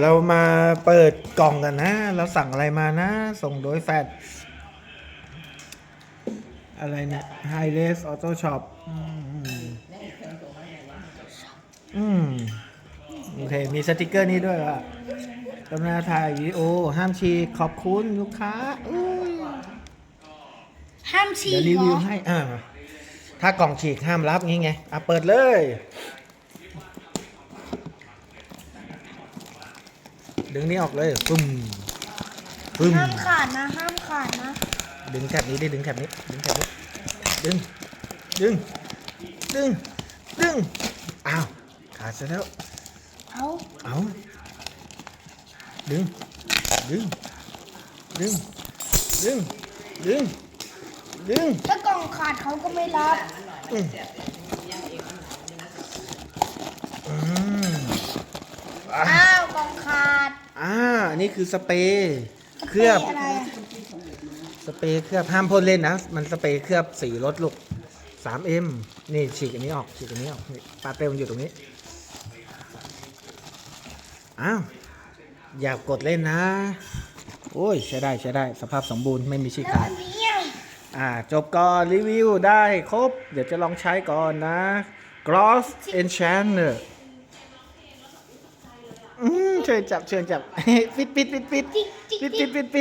เรามาเปิดกล่องกันนะ เราสั่งอะไรมานะ ส่งโดยแฟดอะไรเนี่ยไฮเลสออโต้ช็อปอืมโอเค มีสติกเกอร์นี้ด้วยว่ะกำลังถ่ายวิดีโอ ห้ามฉีกขอบคุณลูกค้าอุ้ยห้ามฉีเดี๋ยวกรีเหรวิวอให้ อ่า ถ้ากล่องฉีกห้ามรับงี้ไง อะ เปิดเลย ดึงนี้ออกเลยปึ้มปึ้มห้ามขาดนะห้ามขาดนะดึงแถบนี้ดิดึงแถบนี้ดึงแถบนี้ดึงดึงดึงดึงอ้าวขาดซะแล้วเอาเอาดึงดึงดึงดึงดึงดึงถ้ากล่องขาดเขาก็ไม่รับอืมอืมอะอ้าวกล่องขาดอ่าอั นนี้คือสเปรย์เคลือบอะไรอะสเปรย์เคลือบห้ามพ่นเล่นนะ มันสเปรย์เคลือบสีรถลูก 3M นี่ฉีกอันนี้ออกฉีกอันนี้ออกนี่ปาเต้มันอยู่ตรงนี้ อ้าว อย่ากดเล่นนะ โอ้ย ใช้ได้ใช้ได้ สภาพสมบูรณ์ไม่มีฉีกแล้วขาอัด นนี้อะอ่า จบก่อน รีวิวได้ครบ เดี๋ยวจะลองใช้ก่อนนะ Gloss Enchanter อืมเชิญจับเชิญจับปิดปิดปิดปิดจิ๊กจิ๊กปิดจิ๊ปิกดปิดปิด